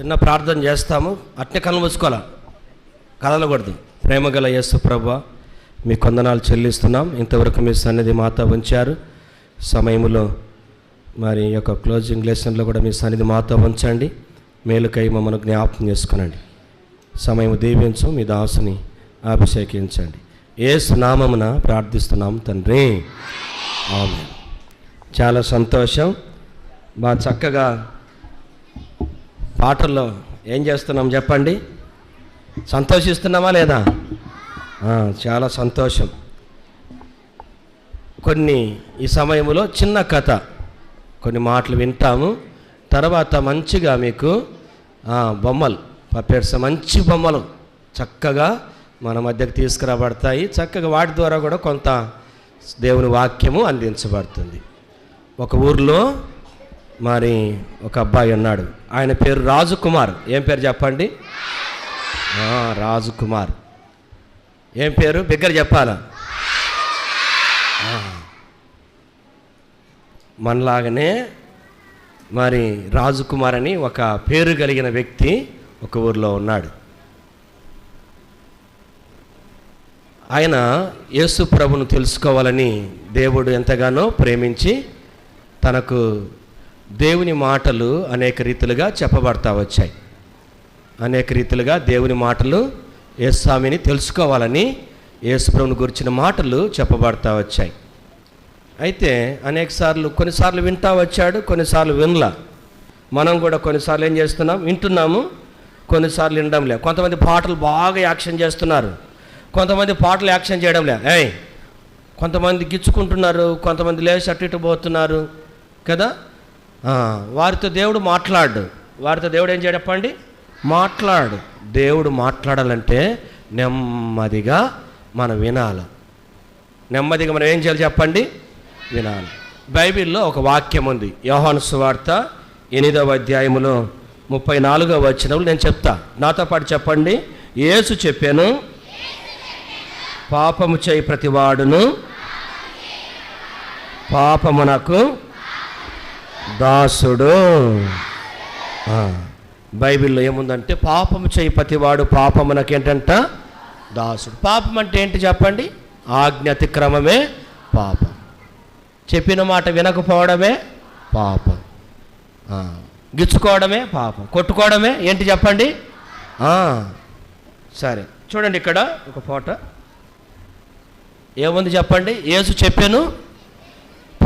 చిన్న ప్రార్థన చేస్తాము. అట్నే కళ్ళు మూసుకోవాలా? కదలకూడదు ప్రేమగల యేసు ప్రభ మీ కొందనాలు చెల్లిస్తున్నాం. ఇంతవరకు మీ సన్నిధి మాతో ఉంచారు. సమయంలో మరి ఈ యొక్క క్లోజింగ్ లెసన్లో కూడా మీ సన్నిధి మాతో ఉంచండి. మేలుకై మమ్మల్ని జ్ఞాపకం చేసుకునండి. సమయం దీవించు మీ దాసుని అభిషేకించండి. ఏ నామమున ప్రార్థిస్తున్నాం తండ్రి. ఆమె చాలా సంతోషం. బాగా చక్కగా పాటల్లో ఏం చేస్తున్నాం చెప్పండి? సంతోషిస్తున్నామా లేదా? చాలా సంతోషం. కొన్ని ఈ సమయంలో చిన్న కథ కొన్ని మాటలు వింటాము. తర్వాత మంచిగా మీకు బొమ్మలు పప్పేట్స్ మంచి బొమ్మలు చక్కగా మన మధ్యకు తీసుకురాబడతాయి. చక్కగా వాటి ద్వారా కూడా కొంత దేవుని వాక్యము అందించబడుతుంది. ఒక ఊర్లో మరి ఒక అబ్బాయి ఉన్నాడు. ఆయన పేరు రాజు కుమార్ ఏం పేరు చెప్పండి? రాజుకుమార్. ఏం పేరు? బిగ్గర చెప్పాలా? మనలాగనే మరి రాజు కుమార్ అని ఒక పేరు కలిగిన వ్యక్తి ఒక ఊరిలో ఉన్నాడు. ఆయన యేసు ప్రభును తెలుసుకోవాలని దేవుడు ఎంతగానో ప్రేమించి తనకు దేవుని మాటలు అనేక రీతులుగా చెప్పబడతా వచ్చాయి. అనేక రీతులుగా దేవుని మాటలు యేస్వామిని తెలుసుకోవాలని యేసుప్రభుని గురించిన మాటలు చెప్పబడతా వచ్చాయి. అయితే అనేక సార్లు కొన్నిసార్లు వింటా వచ్చాడు కొన్నిసార్లు వినలా. మనం కూడా కొన్నిసార్లు ఏం చేస్తున్నాం? వింటున్నాము కొన్నిసార్లు వినడం లేదు. కొంతమంది పాటలు బాగా యాక్షన్ చేస్తున్నారు. కొంతమంది పాటలు యాక్షన్ చేయడం లే ఏయ్ కొంతమంది గిచ్చుకుంటున్నారు కొంతమంది లేచి అటు ఇటు పోతున్నారు కదా? వారితో దేవుడు మాట్లాడు. వారితో దేవుడు ఏం చేయడప్పండి? మాట్లాడు. దేవుడు మాట్లాడాలంటే నెమ్మదిగా మనం వినాలి. నెమ్మదిగా మనం ఏం చేయాలి చెప్పండి? వినాలి. బైబిల్లో ఒక వాక్యం ఉంది. యోహాను సువార్త ఎనిమిదవ అధ్యాయములో ముప్పై నాలుగవ వచ్చినప్పుడు నేను చెప్తా. నాతో పాటు చెప్పండి. యేసు చెప్పాను పాపము చేయి ప్రతివాడును. పాపమునకు దాసుడు. బైబిల్లో ఏముందంటే పాపము చేయి ప్రతివాడు పాపమునకు ఏంటంట దాసుడు. పాపం అంటే ఏంటి చెప్పండి? ఆజ్ఞ అతిక్రమమే పాపం. చెప్పిన మాట వినకపోవడమే పాపం. గిచ్చుకోవడమే పాపం. కొట్టుకోవడమే ఏంటి చెప్పండి? సరే. చూడండి ఇక్కడ ఒక ఫోటో. ఏముంది చెప్పండి? యేసు చెప్పాను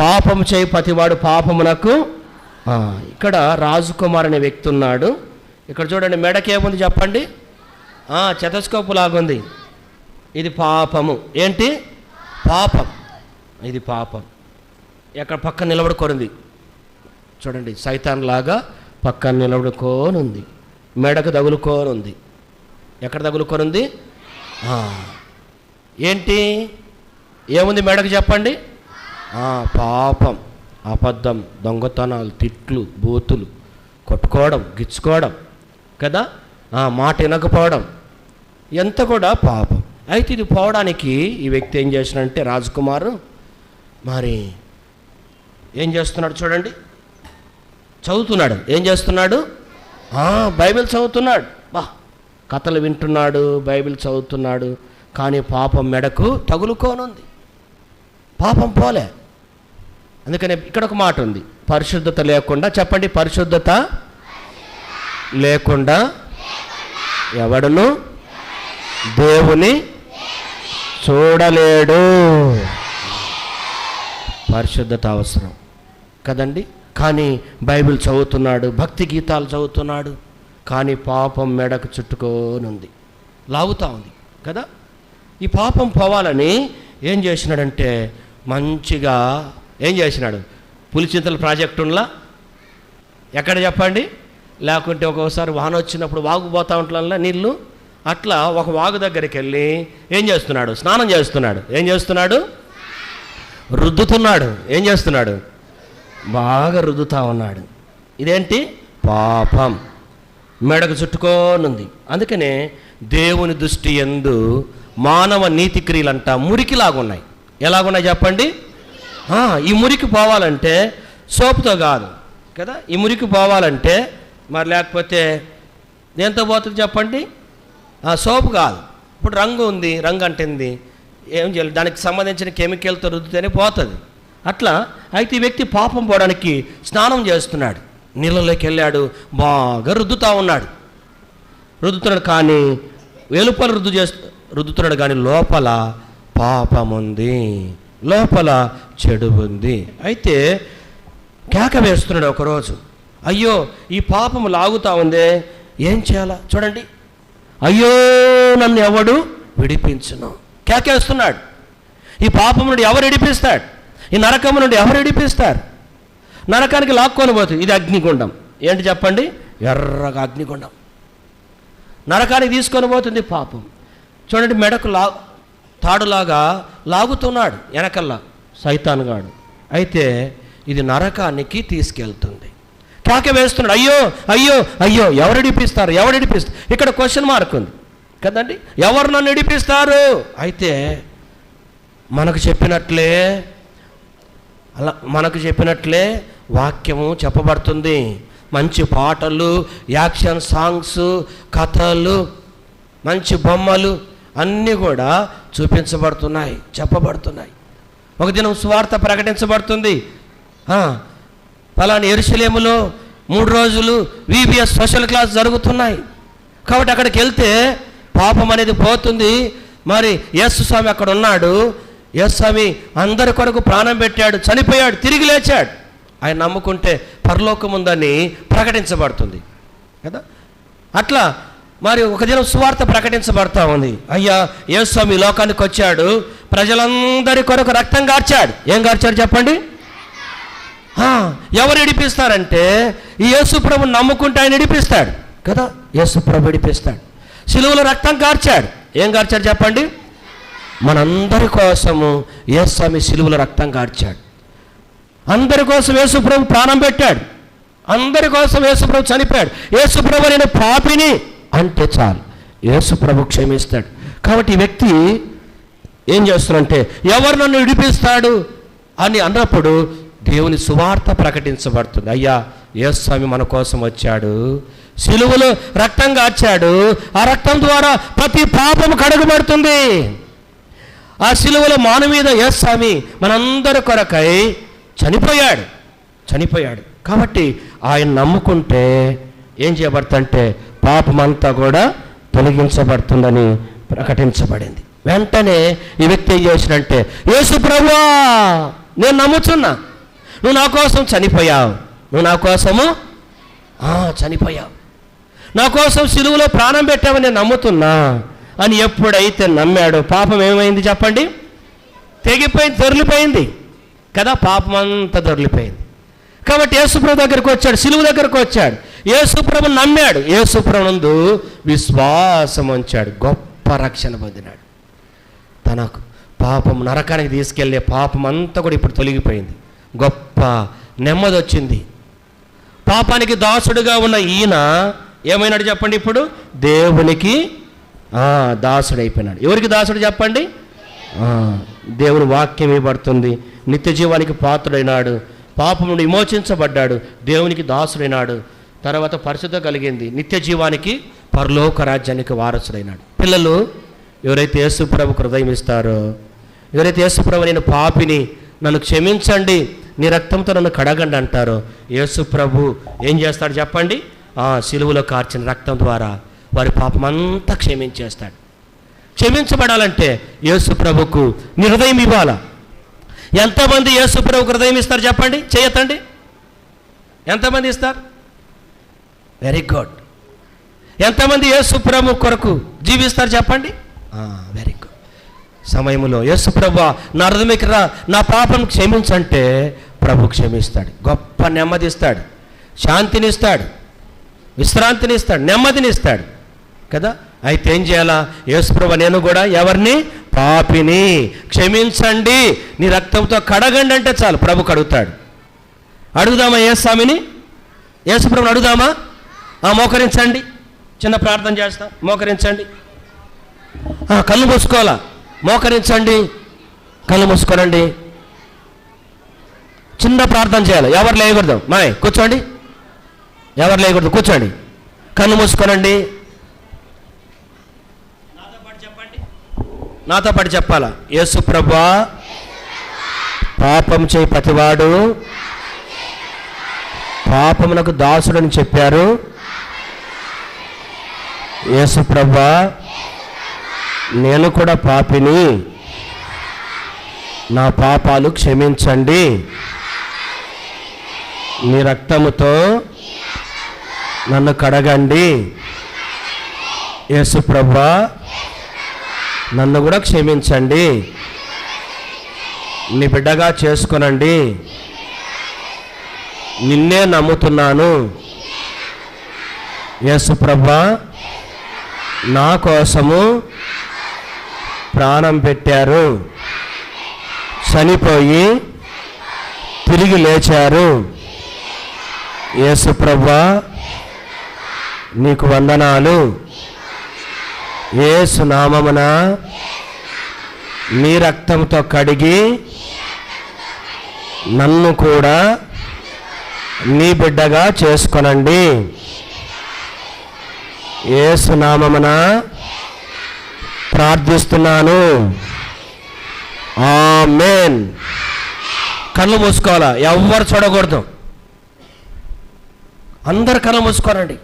పాపము చేయి ప్రతివాడు పాపమునకు. ఇక్కడ రాజుకుమార్ అనే వ్యక్తి ఉన్నాడు. ఇక్కడ చూడండి మెడకి ఏముంది చెప్పండి చెతస్కోపు లాగుంది. ఇది పాపము. ఏంటి? పాపం. ఇది పాపం. ఎక్కడ పక్కన నిలబడుకోనుంది? చూడండి సైతాన్ లాగా పక్కన నిలబడుకోనుంది. మెడకు తగులుకోనుంది. ఎక్కడ తగులుకోనుంది? ఏంటి? ఏముంది మెడకు చెప్పండి? పాపం అబద్ధం దొంగతనాలు తిట్లు బూతులు కొట్టుకోవడం గిచ్చుకోవడం కదా? ఆ, మాట వినకపోవడం ఎంత కూడా పాపం. అయితే ఇది పోవడానికి ఈ వ్యక్తి ఏం చేసినంటే రాజకుమారు మరి ఏం చేస్తున్నాడు చూడండి. చదువుతున్నాడు. ఏం చేస్తున్నాడు? బైబిల్ చదువుతున్నాడు. బా కథలు వింటున్నాడు బైబిల్ చదువుతున్నాడు కానీ పాపం మెడకు తగులుకోనుంది. పాపం పోలే. అందుకని ఇక్కడ ఒక మాట ఉంది. పరిశుద్ధత లేకుండా చెప్పండి పరిశుద్ధత లేకుండా ఎవడను దేవుని చూడలేడు. పరిశుద్ధత అవసరం కదండి. కానీ బైబిల్ చదువుతున్నాడు భక్తి గీతాలు చదువుతున్నాడు కానీ పాపం మెడకు చుట్టుకోనుంది లాగుతా ఉంది కదా? ఈ పాపం పోవాలని ఏం చేసినాడంటే మంచిగా ఏం చేసినాడు? పులిచింతల ప్రాజెక్టులా ఎక్కడ చెప్పండి? లేకుంటే ఒక్కోసారి వాన వచ్చినప్పుడు వాగు పోతా ఉంటుందా నీళ్ళు? అట్లా ఒక వాగు దగ్గరికి వెళ్ళి ఏం చేస్తున్నాడు? స్నానం చేస్తున్నాడు. ఏం చేస్తున్నాడు? రుద్దుతున్నాడు. ఏం చేస్తున్నాడు? బాగా రుద్దుతా ఉన్నాడు. ఇదేంటి? పాపం. మెడకు చుట్టుకోనుంది. అందుకనే దేవుని దృష్టి ఎందు మానవ నీతి క్రియలంట మురికిలాగున్నాయి. ఎలాగున్నాయి చెప్పండి? ఈ మురికి పోవాలంటే సోపుతో కాదు కదా? ఈ మురికి పోవాలంటే మరి లేకపోతే దేంతో పోతుంది చెప్పండి? సోపు కాదు. ఇప్పుడు రంగు ఉంది రంగు అంటుంది ఏం చేయాలి? దానికి సంబంధించిన కెమికల్తో రుద్దితేనే పోతుంది. అట్లా అయితే ఈ వ్యక్తి పాపం పోవడానికి స్నానం చేస్తున్నాడు. నీళ్ళలోకి వెళ్ళాడు బాగా రుద్దుతూ ఉన్నాడు. రుద్దుతున్నాడు కానీ వెలుపల రుద్దు చేస్తు రుద్దుతున్నాడు కానీ లోపల పాపం ఉంది లోపల చెడు ఉంది అయితే కేక వేస్తున్నాడు ఒకరోజు. అయ్యో ఈ పాపము లాగుతా ఉందే? ఏం చేయాలా? చూడండి. అయ్యో నన్ను ఎవడు విడిపించును? కేకేస్తున్నాడు ఈ పాపం నుండి ఎవరు విడిపిస్తాడు ఈ నరకము నుండి ఎవరు విడిపిస్తారు? నరకానికి లాక్కొని పోతుంది ఇది అగ్నిగుండం. ఏంటి చెప్పండి? ఎర్రగా అగ్నిగుండం. నరకానికి తీసుకొని పోతుంది పాపం. చూడండి మెడకు లా తాడులాగా లాగుతున్నాడు వెనకల్లా. సైతాన్గాడు. అయితే ఇది నరకానికి తీసుకెళ్తుంది. కేక వేస్తున్నాడు అయ్యో అయ్యో అయ్యో ఎవరు ఇడిపిస్తారు ఎవరు ఇడిపిస్తారు ఇక్కడ క్వశ్చన్ మార్క్ ఉంది. కదండి? ఎవరు నన్ను నడిపిస్తారు? అయితే మనకు చెప్పినట్లే అలా మనకు చెప్పినట్లే వాక్యము చెప్పబడుతుంది. మంచి పాటలు యాక్షన్ సాంగ్స్ కథలు మంచి బొమ్మలు అన్నీ కూడా చూపించబడుతున్నాయి చెప్పబడుతున్నాయి. ఒక దినం సువార్త ప్రకటించబడుతుంది. పలాని ఎరుసలేములో మూడు రోజులు విబిఎస్ సోషల్ క్లాస్ జరుగుతున్నాయి. కాబట్టి అక్కడికి వెళ్తే పాపం అనేది పోతుంది. మరి యస్సు స్వామి అక్కడ ఉన్నాడు. యస్ స్వామి అందరి కొరకు ప్రాణం పెట్టాడు చనిపోయాడు తిరిగి లేచాడు. ఆయన నమ్ముకుంటే పరలోకం ఉందని ప్రకటించబడుతుంది. కదా? అట్లా మరి ఒక దినం సువార్త ప్రకటించబడతా ఉంది. అయ్యా యేస్వామి లోకానికి వచ్చాడు. ప్రజలందరి కొరకు రక్తం కార్చాడు ఏం గార్చాడు చెప్పండి? ఎవరు ఇడిపిస్తారంటే ఈ యేసుప్రభు నమ్ముకుంటే ఆయన ఇడిపిస్తాడు. కదా? యేసుప్రభు ఇడిపిస్తాడు. సిలువలో రక్తం కార్చాడు ఏం కార్చాడు చెప్పండి? మనందరి కోసము యేస్వామి సిలువలో రక్తం కార్చాడు అందరి కోసం యేసుప్రభు ప్రాణం పెట్టాడు. అందరి కోసం యేసుప్రభు చనిపోయాడు. యేసుప్రభు నేను పాపిని. అంటే చాలు యేసుప్రభు క్షమిస్తాడు. కాబట్టి ఈ వ్యక్తి ఏం చేస్తున్నాడంటే ఎవరు నన్ను విడిపిస్తాడు? అని అన్నప్పుడు దేవుని సువార్త ప్రకటించబడుతుంది. అయ్యా యేస్వామి మన కోసం వచ్చాడు. సిలువలో రక్తం కార్చాడు ఆ రక్తం ద్వారా ప్రతి పాపం కడుగుబడుతుంది. ఆ సిలువలో మాను మీద యేస్వామి మనందరి కొరకై చనిపోయాడు. చనిపోయాడు. కాబట్టి ఆయన నమ్ముకుంటే ఏం చేయబడుతుంటే పాపమంతా కూడా తొలగించబడుతుందని ప్రకటించబడింది. వెంటనే ఈ వ్యక్తి ఏం చేసినంటే యేసు ప్రభువా నేను నమ్ముతున్నా నువ్వు నా కోసం చనిపోయావు. నువ్వు నా కోసము? ఆ, చనిపోయావు. నా కోసం సిలువులో ప్రాణం పెట్టావని నేను నమ్ముతున్నా. అని ఎప్పుడైతే నమ్మాడో పాపం ఏమైంది చెప్పండి? తెగిపోయింది దొరిలిపోయింది కదా పాపం అంతా దొరిలిపోయింది కాబట్టి యేసుప్రభు దగ్గరికి వచ్చాడు సిలువు దగ్గరకు వచ్చాడు. యేసుప్రభు నమ్మాడు. యేసుప్రభునందు విశ్వాసం ఉంచాడు. గొప్ప రక్షణ పొందినాడు. తనకు పాపం నరకానికి తీసుకెళ్ళే పాపం అంతా కూడా ఇప్పుడు తొలగిపోయింది. గొప్ప నెమ్మది వచ్చింది పాపానికి దాసుడుగా ఉన్న ఈయన ఏమైనాడు చెప్పండి ఇప్పుడు? దేవునికి దాసుడు అయిపోయినాడు ఎవరికి దాసుడు చెప్పండి? దేవుని వాక్యం ఇవ్వబడుతుంది. నిత్య జీవానికి పాత్రుడైనాడు. పాపం నుండి విమోచించబడ్డాడు. దేవునికి దాసుడైనాడు. తర్వాత పరిశుద్ధ కలిగింది. నిత్య జీవానికి పరలోక రాజ్యానికి వారసుడైనాడు. పిల్లలు ఎవరైతే యేసుప్రభుకు హృదయం ఇస్తారో ఎవరైతే యేసుప్రభు నేను పాపిని నన్ను క్షమించండి నీ రక్తంతో నన్ను కడగండి అంటారో యేసుప్రభు ఏం చేస్తాడు చెప్పండి? సిలువలో కార్చిన రక్తం ద్వారా వారి పాపమంతా క్షమించేస్తాడు. క్షమించబడాలంటే యేసుప్రభుకు నీ హృదయం ఇవ్వాలా. ఎంతమంది యేసుప్రభుకు హృదయం ఇస్తారు చెప్పండి? చేయతండి? ఎంతమంది ఇస్తారు? Very good. ఎంతమంది యేసు ప్రభు కొరకు జీవిస్తారు చెప్పండి? Very good. సమయంలో యేసు ప్రభు నా హృదయకి రా నా పాపం క్షమించంటే ప్రభు క్షమిస్తాడు. గొప్ప నెమ్మదిస్తాడు. శాంతినిస్తాడు. విశ్రాంతినిస్తాడు. నెమ్మదినిస్తాడు. కదా? అయితే ఏం చేయాలా? యేసుప్రభు నేను కూడా ఎవరిని? పాపిని. క్షమించండి. నీ రక్తంతో కడగండి అంటే చాలు. ప్రభు కడుగుతాడు. అడుగుదామా ఏ స్వామిని? యేసుప్రభుని అడుగుదామా? మోకరించండి. చిన్న ప్రార్థన చేస్తాం. మోకరించండి. కళ్ళు మూసుకోవాలా? మోకరించండి. కళ్ళు మూసుకోనండి. చిన్న ప్రార్థన చేయాలి? ఎవరు లేయకూడదు? మాయ్ కూర్చోండి. ఎవరు లేయకూడదు? కూర్చోండి. కళ్ళు మూసుకోనండి. నాతో పాటు చెప్పాలా? యేసు ప్రభా పాపం చేయి ప్రతివాడు. పాపమునకు దాసుడని చెప్పారు. యేసుప్రభా నేను కూడా పాపిని. నా పాపాలు క్షమించండి. మీ రక్తముతో నన్ను కడగండి. యేసు ప్రభా నన్ను కూడా క్షమించండి. నీ బిడ్డగా చేసుకునండి. నిన్నే నమ్ముతున్నాను. యేసుప్రభా నా కోసము ప్రాణం పెట్టారు. చనిపోయి తిరిగి లేచారు. యేసు నీకు వందనాలు. ఏసు నామమున నీ రక్తంతో కడిగి నన్ను కూడా నీ బిడ్డగా చేసుకొనండి. ఏసునామమున ప్రార్థిస్తున్నాను. ప్రార్థిస్తున్నాను మేన్ కళ్ళు మూసుకోవాలా? ఎవ్వరు చూడకూడదు. అందరు కళ్ళు మూసుకోనండి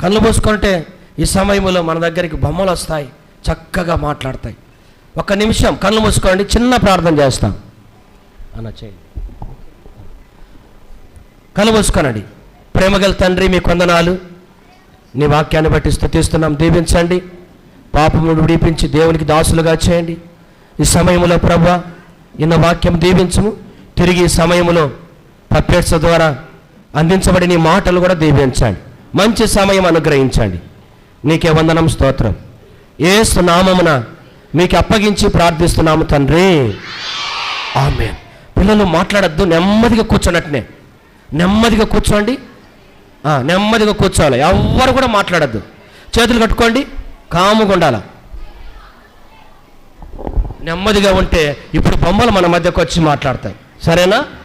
కళ్ళు మూసుకుంటే ఈ సమయంలో మన దగ్గరికి బొమ్మలు వస్తాయి చక్కగా మాట్లాడతాయి. ఒక నిమిషం కళ్ళు మూసుకోండి చిన్న ప్రార్థన చేస్తాం. అన్న చేయండి కళ్ళు మూసుకోనండి. ప్రేమగల తండ్రి మీ కొందనాలు నీ వాక్యాన్ని బట్టి స్థుతిస్తున్నాం. దీవించండి. పాపమును విడిపించి దేవునికి దాసులుగా చేయండి. ఈ సమయంలో ప్రభా ఇన్న వాక్యం దీవించము. తిరిగి ఈ సమయంలో పప్పెట్స్ ద్వారా అందించబడి నీ మాటలు కూడా దీవించండి. మంచి సమయం అనుగ్రహించండి. నీకే వందనం స్తోత్రం. ఏ నామమున మీకు అప్పగించి ప్రార్థిస్తున్నాము తండ్రి. ఆమె పిల్లలు మాట్లాడద్దు. నెమ్మదిగా కూర్చున్నట్టునే నెమ్మదిగా కూర్చోండి. నెమ్మదిగా కూర్చోవాలి. ఎవ్వరు కూడా మాట్లాడద్దు. చేతులు కట్టుకోండి కాముగా ఉండాల. నెమ్మదిగా ఉంటే ఇప్పుడు బొమ్మలు మన మధ్యకు వచ్చి మాట్లాడతాయి. సరేనా?